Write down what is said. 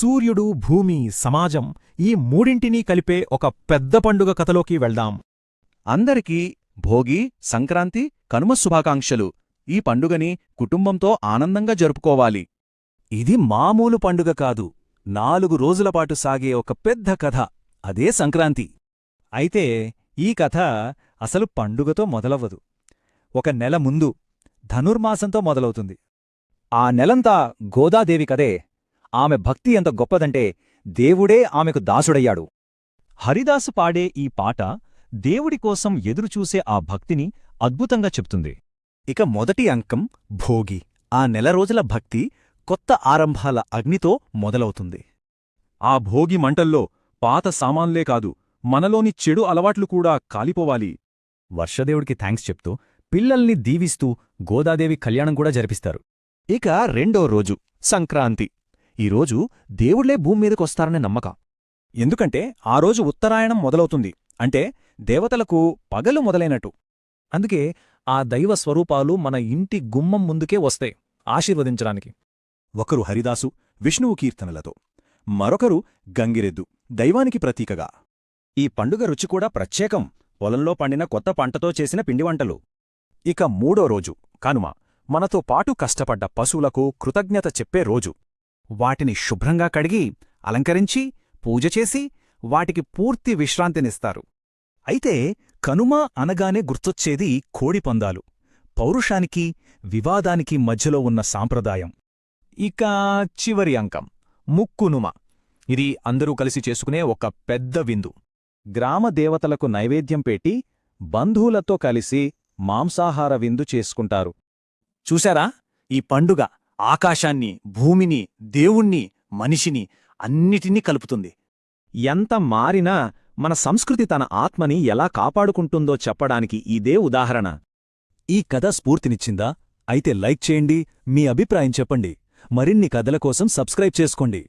సూర్యుడు భూమి సమాజం ఈ మూడింటినీ కలిపే ఒక పెద్ద పండుగ కథలోకి వెళ్దాం. అందరికీ భోగి సంక్రాంతి కనుమ శుభాకాంక్షలు. ఈ పండుగని కుటుంబంతో ఆనందంగా జరుపుకోవాలి. ఇది మామూలు పండుగ కాదు. నాలుగు రోజులపాటు సాగే ఒక పెద్ద కథ. అదే సంక్రాంతి. అయితే ఈ కథ అసలు పండుగతో మొదలవ్వదు. ఒక నెల ముందు ధనుర్మాసంతో మొదలవుతుంది. ఆ నెలంతా గోదాదేవి కదే ఆమె భక్తి ఎంత గొప్పదంటే దేవుడే ఆమెకు దాసుడయ్యాడు. హరిదాసు పాడే ఈ పాట దేవుడి కోసం ఎదురుచూసే ఆ భక్తిని అద్భుతంగా చెప్తుంది. ఇక మొదటి అంకం భోగి. ఆ నెల రోజుల భక్తి కొత్త ఆరంభాల అగ్నితో మొదలవుతుంది. ఆ భోగి మంటల్లో పాత సామాన్లే కాదు మనలోని చెడు అలవాట్లు కూడా కాలిపోవాలి. వర్షదేవుడికి థ్యాంక్స్ చెప్తూ పిల్లల్ని దీవిస్తూ గోదాదేవి కళ్యాణం కూడా జరిపిస్తారు. ఇక రెండో రోజు సంక్రాంతి. ఈరోజు దేవుళ్ళే భూమి మీదకొస్తారనే నమ్మకం. ఎందుకంటే ఆ రోజు ఉత్తరాయణం మొదలవుతుంది. అంటే దేవతలకు పగలు మొదలైనట్టు. అందుకే ఆ దైవ స్వరూపాలు మన ఇంటి గుమ్మం ముందుకే వస్తాయి ఆశీర్వదించడానికి. ఒకరు హరిదాసు విష్ణువు కీర్తనలతో మరొకరు గంగిరెద్దు దైవానికి ప్రతీకగా. ఈ పండుగ రుచి కూడా ప్రత్యేకం. పొలంలో పండిన కొత్త పంటతో చేసిన పిండివంటలు ఇక మూడో రోజు కనుమ మనతో పాటు కష్టపడ్డ పశువులకు కృతజ్ఞత చెప్పే రోజు. వాటిని శుభ్రంగా కడిగి అలంకరించి పూజ చేసి వాటికి పూర్తి విశ్రాంతినిస్తారు. అయితే కనుమ అనగానే గుర్తొచ్చేది కోడిపందాలు పౌరుషానికి వివాదానికి మధ్యలో ఉన్న సాంప్రదాయం. ఇక చివరి అంకం. ముక్కునుమ. ఇది అందరూ కలిసి చేసుకునే ఒక పెద్ద విందు. గ్రామదేవతలకు నైవేద్యం పెట్టి బంధువులతో కలిసి మాంసాహార విందు చేసుకుంటారు. చూశారా? ఈ పండుగ ఆకాశాన్ని భూమిని దేవుణ్ణి మనిషిని అన్నిటినీ కలుపుతుంది. ఎంత మారినా మన సంస్కృతి తన ఆత్మని ఎలా కాపాడుకుంటుందో చెప్పడానికి ఇదే ఉదాహరణ. ఈ కథ స్ఫూర్తినిచ్చిందా? అయితే లైక్ చేయండి మీ అభిప్రాయం చెప్పండి. మరిన్ని కథల కోసం సబ్స్క్రైబ్ చేసుకోండి.